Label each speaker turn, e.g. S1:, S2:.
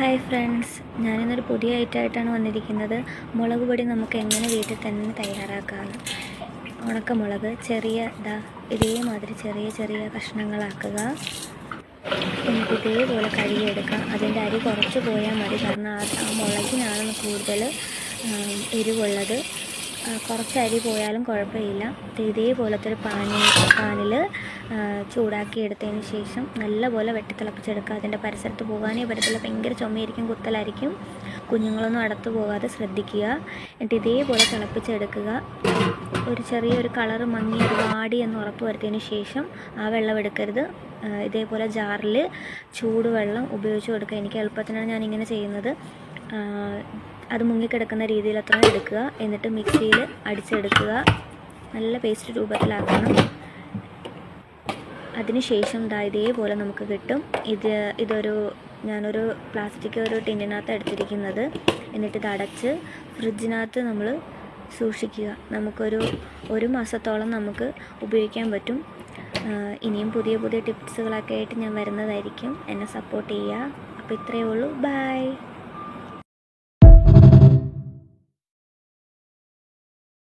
S1: Hi friends. ഞാനിന്നൊരു പുതിയ ഐറ്റമായിട്ടാണ് വന്നിരിക്കുന്നത്. മുളക് പൊടി നമുക്ക് എങ്ങനെ വീട്ടിൽ തന്നെ തയ്യാറാക്കാം? ഉണക്കമുളക് ചെറിയ ഇതാ ഇതേമാതിരി ചെറിയ ചെറിയ കഷ്ണങ്ങളാക്കുക. നമുക്ക് ഇതേപോലെ കഴുകിയെടുക്കാം. അതിന്റെ അരി കുറച്ച് പോയാൽ മതി. കാരണം ആ മുളകിനാണ് കൂടുതൽ എരിവുള്ളത്. കുറച്ച് അരി പോയാലും കുഴപ്പമില്ല. ഇത് ഇതേപോലത്തെ ഒരു പാനി പാനിൽ ചൂടാക്കി എടുത്തതിന് ശേഷം നല്ലപോലെ വെട്ടിത്തിളപ്പിച്ചെടുക്കുക അതിന്റെ പരിസരത്ത് പോകാനേ പറ്റത്തില്ല. ഭയങ്കര ചുമയായിരിക്കും കുത്തലായിരിക്കും. കുഞ്ഞുങ്ങളൊന്നും അടുത്ത് പോകാതെ ശ്രദ്ധിക്കുക. എന്നിട്ട് ഇതേപോലെ തിളപ്പിച്ചെടുക്കുക. ഒരു ചെറിയൊരു കളറ് മങ്ങി ഒരു വാടി എന്ന് ഉറപ്പ് വരുത്തിയതിന് ശേഷം ആ വെള്ളം എടുക്കരുത്. ഇതേപോലെ ജാറിൽ ചൂടുവെള്ളം ഉപയോഗിച്ച് കൊടുക്കുക. എനിക്ക് എളുപ്പത്തിനാണ് ഞാൻ ഇങ്ങനെ ചെയ്യുന്നത് അത് മുങ്ങിക്കിടക്കുന്ന രീതിയിൽ അത്ര എടുക്കുക. എന്നിട്ട് മിക്സിയിൽ അടിച്ചെടുക്കുക. നല്ല പേസ്റ്റ് രൂപത്തിലാക്കണം. അതിനുശേഷം ദാ ഇതേപോലെ നമുക്ക് കിട്ടും. ഇത് ഇതൊരു ഞാനൊരു പ്ലാസ്റ്റിക് ഒരു ടിന്നിനകത്ത് എടുത്തിരിക്കുന്നത്. എന്നിട്ട് ഇത് അടച്ച് ഫ്രിഡ്ജിനകത്ത് നമ്മൾ സൂക്ഷിക്കുക. നമുക്കൊരു ഒരു മാസത്തോളം നമുക്ക് ഉപയോഗിക്കാൻ പറ്റും. ഇനിയും പുതിയ പുതിയ ടിപ്സുകളൊക്കെ ആയിട്ട് ഞാൻ വരുന്നതായിരിക്കും. എന്നെ സപ്പോർട്ട് ചെയ്യുക. അപ്പോൾ ഇത്രയേ ഉള്ളൂ. ബൈ